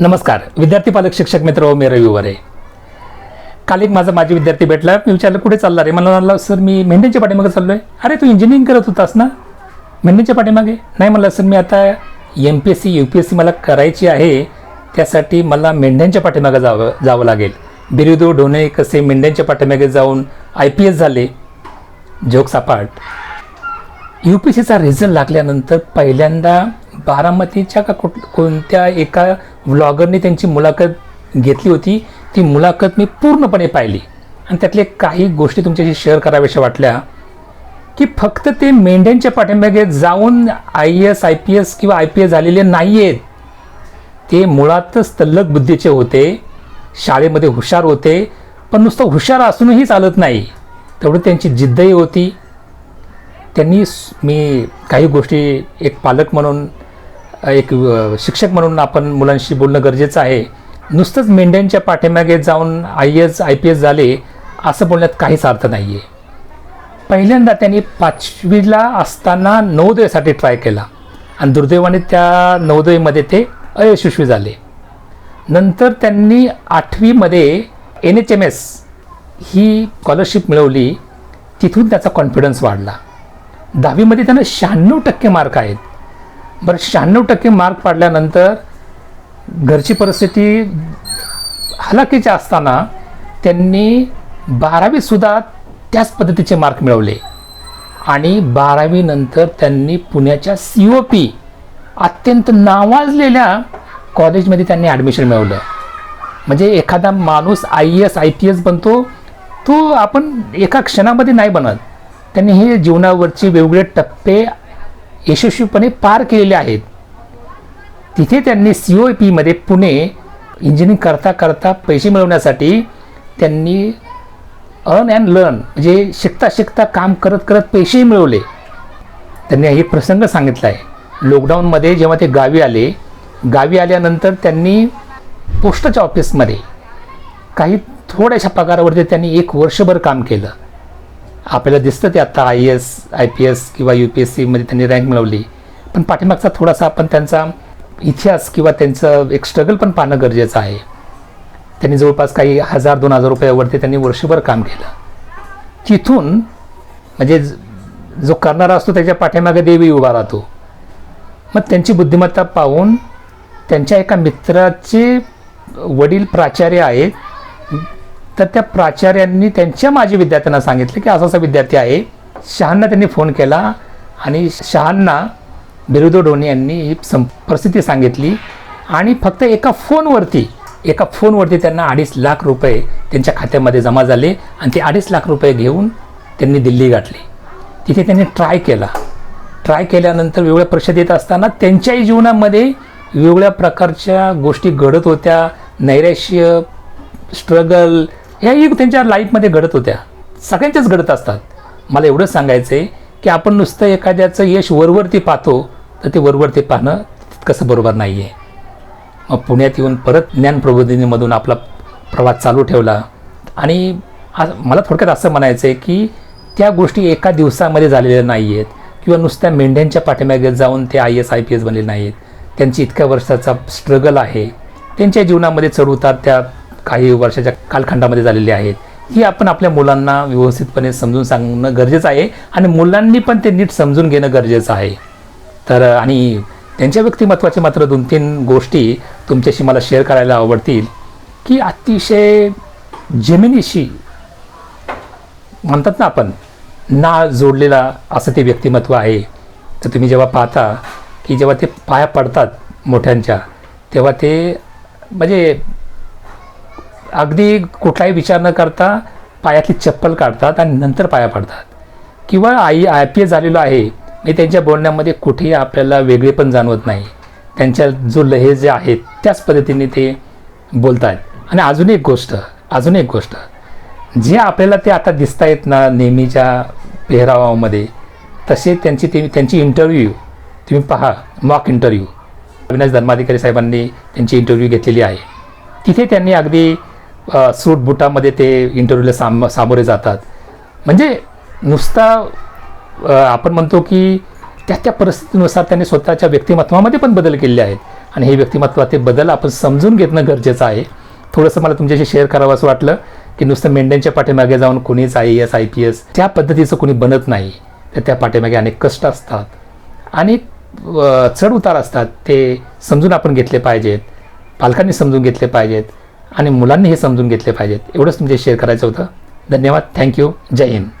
नमस्कार. विद्यार्थी पालक शिक्षक मित्र मी रविवार आहे काल एक माझा माझी विद्यार्थी भेटला. मी विचारलं कुठे चालला रे? मला म्हणला सर मी मेंढ्यांच्या पाठीमागे चाललो आहे अरे तू इंजिनिअरिंग करत होतास ना? मेंढ्यांच्या पाठीमागे? नाही म्हणलं सर मी आता M P S C U P S C मला करायची आहे. त्यासाठी मला मेंढ्यांच्या पाठीमागे जावं जावं लागेल. बिरुदो ढोणे कसे मेंढ्यांच्या पाठीमागे जाऊन आय पी एस झाले. जोक सापाट. यू पी सीचा रिझल्ट लागल्यानंतर पहिल्यांदा बारामतीच्या का कुठ कोणत्या एका व्लॉगरने त्यांची मुलाखत घेतली होती. ती मुलाखत मी पूर्णपणे पाहिली. आणि त्यातले काही गोष्टी तुमच्याशी शेअर कराव्याशा वाटल्या की फक्त ते मेंढ्यांच्या पाठिंब्यागे जाऊन I S I P S किंवा आय पी एस झालेले नाही आहेत ते मुळातच तल्लक बुद्धीचे होते शाळेमध्ये हुशार होते पण नुसतं हुशार असूनही चालत नाही. तेवढं त्यांची जिद्दही होती. त्यांनी मी काही गोष्टी एक पालक म्हणून एक शिक्षक म्हणून आपण मुलांशी बोलणं गरजेचं आहे. नुसतंच मेंढ्यांच्या पाठीमागे जाऊन I S I P S झाले असं बोलण्यात काहीच अर्थ नाही आहे पहिल्यांदा त्यांनी पाचवीला असताना नवोदयासाठी ट्राय केला. आणि दुर्दैवाने त्या नवोदयमध्ये ते अयशस्वी झाले. नंतर त्यांनी आठवीमध्ये एन एच एम एस ही स्कॉलरशिप मिळवली. तिथून त्याचा कॉन्फिडन्स वाढला. दहावीमध्ये त्यांना शहाण्णव टक्के मार्क आहेत. बरं शहाण्णव टक्के मार्क पाडल्यानंतर घरची परिस्थिती हलाखीची असताना त्यांनी बारावीसुद्धा त्याच पद्धतीचे मार्क मिळवले. आणि बारावीनंतर त्यांनी पुण्याच्या सी ओ पी अत्यंत नावाजलेल्या कॉलेजमध्ये त्यांनी ॲडमिशन मिळवलं. म्हणजे एखादा माणूस I S I P S बनतो तो आपण एका क्षणामध्ये नाही बनत. त्यांनी हे जीवनावरचे वेगवेगळे टप्पे यशस्वीपणे पार केलेले आहेत. तिथे त्यांनी सी ओ पीमध्ये पुणे इंजिनिअरिंग करता करता पैसे मिळवण्यासाठी त्यांनी अर्न अँड लर्न म्हणजे शिकता शिकता काम करत करत पैसेही मिळवले. त्यांनी हे प्रसंग सांगितला आहे लॉकडाऊनमध्ये जेव्हा ते गावी आले गावी आल्यानंतर त्यांनी पोस्टाच्या ऑफिसमध्ये काही थोड्याशा पगारावरती त्यांनी एक वर्षभर काम केलं. आपल्याला दिसतं ते आता I S I P S किंवा यू पी एस सीमध्ये त्यांनी रँक मिळवली. पण पाठीमागचा थोडासा आपण त्यांचा इतिहास किंवा त्यांचं एक स्ट्रगल पण पाहणं गरजेचं आहे. त्यांनी जवळपास काही हजार दोन हजार रुपयावरती त्यांनी वर्षभर काम केलं. तिथून म्हणजे जो करणारा असतो त्याच्या पाठीमागे देवी उभा राहतो. मग त्यांची बुद्धिमत्ता पाहून त्यांच्या एका मित्राचे वडील प्राचार्य आहेत तर त्या प्राचार्यांनी त्यांच्या माझ्या विद्यार्थ्यांना सांगितलं की असा असा विद्यार्थी आहे. शहांना त्यांनी फोन केला आणि शहांना बिरुदो डोनी यांनी ही सं परिस्थिती सांगितली आणि फक्त एका फोनवरती एका फोनवरती त्यांना अडीच लाख रुपये त्यांच्या खात्यामध्ये जमा झाले आणि ते अडीच लाख रुपये घेऊन त्यांनी दिल्ली गाठली. तिथे त्यांनी ट्राय केला. ट्राय केल्यानंतर वेगवेगळ्या परीक्षा देत असताना त्यांच्याही जीवनामध्ये वेगवेगळ्या प्रकारच्या गोष्टी घडत होत्या. नैराश्य स्ट्रगल ह्याही त्यांच्या लाईफमध्ये घडत होत्या. सगळ्यांच्याच घडत असतात. मला एवढंच सांगायचं आहे की आपण नुसतं एखाद्याचं यश वरवरती पाहतो तर ते वरवरती पाहणं तितकंसं बरोबर नाही आहे मग पुण्यात येऊन परत ज्ञान प्रबोधिनीमधून आपला प्रवास चालू ठेवला. आणि मला थोडक्यात असं म्हणायचं आहे की त्या गोष्टी एका दिवसामध्ये झालेल्या नाही आहेत किंवा नुसत्या मेंढ्यांच्या पाठीमागे जाऊन ते I S I P S बनलेले नाहीत त्यांची इतक्या वर्षाचा स्ट्रगल आहे. त्यांच्या जीवनामध्ये चढउतार त्या काही वर्षाच्या कालखंडामध्ये झालेली आहेत. ही आपण आपल्या मुलांना व्यवस्थितपणे समजून सांगणं गरजेचं आहे आणि मुलांनी पण ते नीट समजून घेणं गरजेचं आहे. तर आणि त्यांच्या व्यक्तिमत्वाचे मात्र दोन तीन गोष्टी तुमच्याशी मला शेअर करायला आवडतील की अतिशय जमिनीशी म्हणतात ना आपण नाळ जोडलेला असं ते व्यक्तिमत्व आहे. तर तुम्ही जेव्हा पाहता की जेव्हा ते पाया पडतात मोठ्यांच्या तेव्हा ते म्हणजे अगदी कुठलाही विचार न करता पायातली चप्पल काढतात आणि नंतर पाया पडतात. किंवा आई आय पी एस झालेलो आहे मी त्यांच्या बोलण्यामध्ये कुठेही आपल्याला वेगळे पण जाणवत नाही. त्यांच्या जो लहे जे आहेत त्याच पद्धतीने ते बोलत आहेत आणि अजून एक गोष्ट अजून एक गोष्ट. जे आपल्याला ते आता दिसत आहेत ना नेहमीच्या पेहरावामध्ये तसे त्यांची ते त्यांची इंटरव्ह्यू तुम्ही पहा मॉक इंटरव्ह्यू अविनाश धर्माधिकारी साहेबांनी त्यांची इंटरव्ह्यू घेतलेली आहे. तिथे त्यांनी अगदी सूट बुटामध्ये ते इंटरव्ह्यूला साम सामोरे जातात. म्हणजे नुसता आपण म्हणतो की त्या त्या परिस्थितीनुसार त्यांनी स्वतःच्या व्यक्तिमत्वामध्ये पण बदल केले आहेत. आणि हे व्यक्तिमत्वातील बदल आपण समजून घेणं गरजेचं आहे. थोडंसं मला तुमच्याशी शेअर करावं असं वाटलं की नुसतं मेंढ्यांच्या पाठीमागे जाऊन कोणीच I S I P S त्या पद्धतीचं कोणी बनत नाही. तर त्या पाठीमागे अनेक कष्ट असतात. आणि चढ उतार असतात. ते समजून आपण घेतले पाहिजेत. पालकांनी समजून घेतले पाहिजेत. आणि मुलांनी हे समजून घेतले पाहिजेत. एवढंच तुमचे शेअर करायचं होतं. धन्यवाद. थँक्यू जय हिंद.